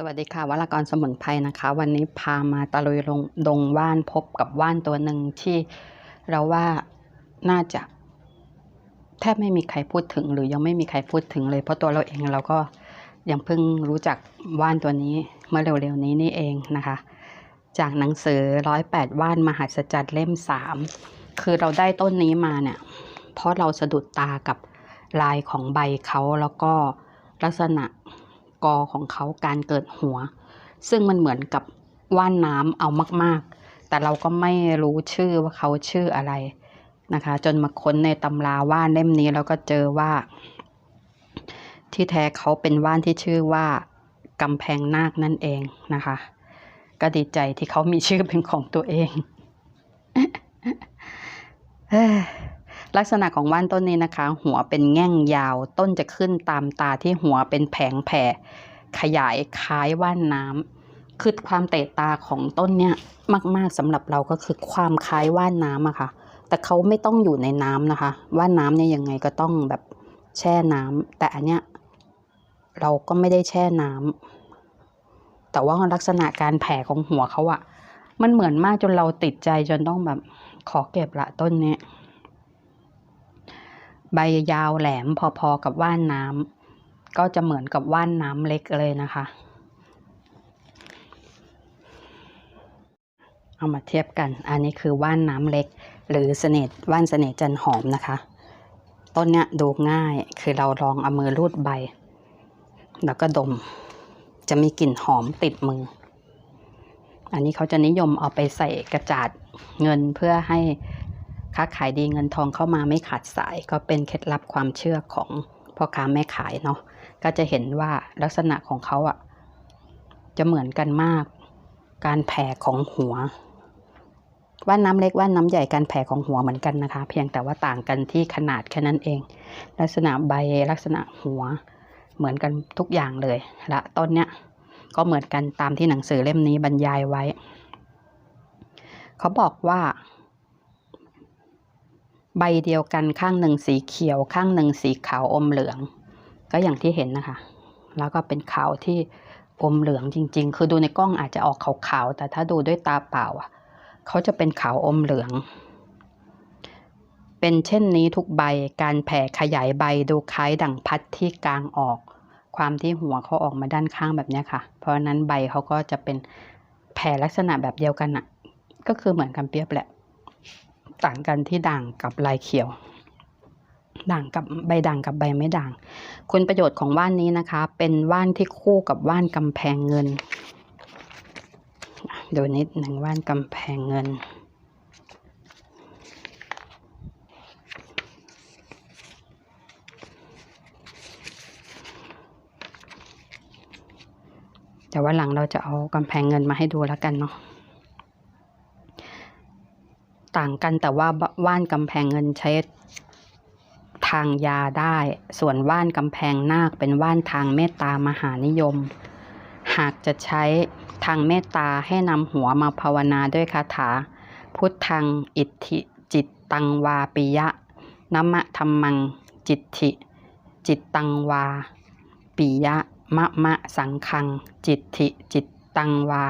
สวัสดีค่ะวรากรสมุนไพรนะคะ วันนี้พามาตะลุยลงดงว่านพบกับว่านตัวหนึ่งที่เราว่าน่าจะแทบไม่มีใครพูดถึง หรือยังไม่มีใครพูดถึงเลย เพราะตัวเราเองเราก็ยังเพิ่งรู้จักว่านตัวนี้เมื่อเร็วๆนี้นี่เองนะคะ จากหนังสือร้อยแปดว่านมหัศจรรย์เล่มสามคือเราได้ต้นนี้มาเนี่ย เพราะเราสะดุดตากับลายของใบเขาแล้วก็ลักษณะ กอของเขาการเกิดหัว ซึ่งมันเหมือนกับว่านน้ำเอามาก ๆ แต่เราก็ไม่รู้ชื่อว่าเขาชื่ออะไรนะคะ จนมาค้นในตำราว่านเล่มนี้เราก็เจอว่า ที่แท้เขาเป็นว่านที่ชื่อว่ากำแพงนาคนั่นเองนะคะ ก็ดีใจที่เขามีชื่อเป็นของตัวเองเอ ลักษณะของว่านต้นนี้นะคะ หัวเป็นแง่งยาว ต้นจะขึ้นตามตาที่หัวเป็นแผงแผ่ ขยายคล้ายว่านน้ำคือความเตะตาของต้นเนี่ยมากๆสำหรับเราก็คือความคล้ายว่านน้ำอะค่ะ แต่เขาไม่ต้องอยู่ในน้ำนะคะ ว่านน้ำเนี่ยยังไงก็ต้องแบบแช่น้ำแต่อันเนี้ยเราก็ไม่ได้แช่น้ำแต่ว่าลักษณะการแผ่ของหัวเขาอะมันเหมือนมากจนเราติดใจจนต้องแบบขอเก็บละต้นเนี้ย ใบยาวแหลมพอๆกับว่านน้ำก็จะเหมือนกับว่านน้ำเล็กเลยนะคะ เอามาเทียบกัน อันนี้คือว่านน้ำเล็ก หรือเสน่ห์ว่านเสน่ห์จันหอมนะคะ ต้นเนี้ยดูง่ายคือเราลองเอามือรูดใบ แล้วก็ดม จะมีกลิ่นหอมติดมือ อันนี้เขาจะนิยมเอาไปใส่กระจาดเงินเพื่อให้ ค้าขายดีเงินทองเข้ามาไม่ขาดสาย ก็เป็นเคล็ดลับความเชื่อของพ่อค้าแม่ขายเนาะก็จะเห็นว่าลักษณะของเขาอะจะเหมือนกันมาก การแผ่ของหัว ว่านน้ำเล็กว่านน้ำใหญ่การแผ่ของหัวเหมือนกันนะคะ เพียงแต่ว่าต่างกันที่ขนาดแค่นั้นเอง ลักษณะใบลักษณะหัว เหมือนกันทุกอย่างเลย และต้นเนี้ยก็เหมือนกันตามที่หนังสือเล่มนี้บรรยายไว้ เขาบอกว่า ใบเดียวกันข้างหนึ่งสีเขียวข้างหนึ่งสีขาวอมเหลือง ก็อย่างที่เห็นนะคะ แล้วก็เป็นขาวที่อมเหลืองจริง ๆ คือดูในกล้องอาจจะออกขาวๆแต่ถ้าดูด้วยตาเปล่าอะเขาจะเป็นขาวอมเหลือง เป็นเช่นนี้ทุกใบการแผ่ขยายใบดูคล้ายดั่งพัดที่กลางออก ความที่หัวเขาออกมาด้านข้างแบบนี้ค่ะ เพราะฉะนั้นใบเขาก็จะเป็นแผ่ลักษณะแบบเดียวกันอะ ก็คือเหมือนกันเปรียบแหละ ต่างกันที่ด่างกับลายเขียว ด่างกับใบด่างกับใบไม่ด่าง คุณประโยชน์ของว่านนี้นะคะ เป็นว่านที่คู่กับว่านกำแพงเงินดูนิดหนึ่งว่านกำแพงเงินแต่ว่าหลังเราจะเอากำแพงเงินมาให้ดูแล้วกันเนาะ ต่างกันแต่ว่าว่านกำแพงเงินใช้ทางยาได้ ส่วนว่านกำแพงนาคเป็นว่านทางเมตตามหานิยม หากจะใช้ทางเมตตาให้นำหัวมาภาวนาด้วยคาถา พุทธังอิทธิจิตตังวาปิยะนัมะธรรมังจิตถิจิตตังวาปิยะมะมะสังคัง จิตถิจิตตังวา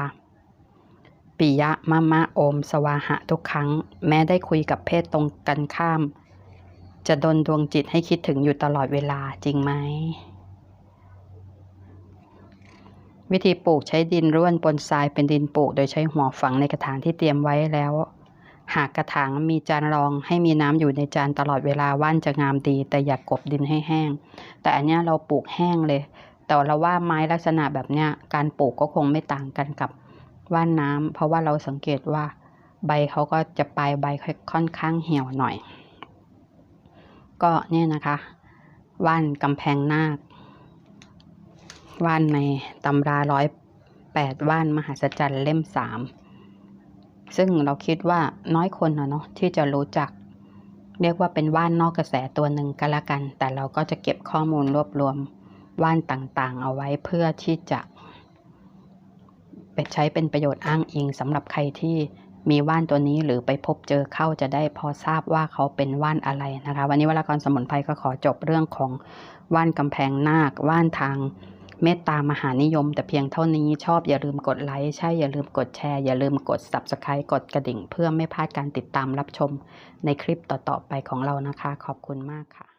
ปิยะมะมะโอมสวาหะทุกครั้ง แม้ได้คุยกับเพศตรงกันข้าม จะดนดวงจิตให้คิดถึงอยู่ตลอดเวลาจริงไหม วิธีปลูกใช้ดินร่วนปนทรายเป็นดินปลูก โดยใช้หัวฝังในกระถางที่เตรียมไว้แล้ว หากกระถางมีจานรองให้มีน้ำอยู่ในจานตลอดเวลาว่านจะงามดี แต่อย่ากกบดินให้แห้ง แต่อันนี้เราปลูกแห้งเลย แต่เราว่าไม้ลักษณะแบบเนี้ยการปลูกก็คงไม่ต่างกันกับ ว่านน้ำเพราะว่าเราสังเกตว่าใบเขาก็จะปลายใบค่อนข้างเหี่ยวหน่อย ก็เนี่ยนะคะว่านกำแพงนาคว่านในตำราร้อยแปดว่านมหัศจรรย์เล่มสามซึ่งเราคิดว่าน้อยคนนะเนาะที่จะรู้จัก เรียกว่าเป็นว่านนอกกระแสตัวหนึ่งก็แล้วกัน แต่เราก็จะเก็บข้อมูลรวบรวมว่านต่างๆ เอาไว้เพื่อที่จะ ใช้เป็นประโยชน์อ้างอิงสำหรับใครที่มีว่านตัวนี้หรือไปพบเจอเข้าจะได้พอทราบว่าเขาเป็นว่านอะไรนะคะ วันนี้วรากรสมุนไพรก็ขอจบเรื่องของว่านกำแพงนาค ว่านทางเมตตามหานิยม แต่เพียงเท่านี้ชอบอย่าลืมกดไลค์ใช่อย่าลืมกดแชร์ อย่าลืมกด Subscribe กดกระดิ่ง เพื่อไม่พลาดการติดตามรับชมในคลิปต่อๆไปของเรานะคะ ขอบคุณมากค่ะ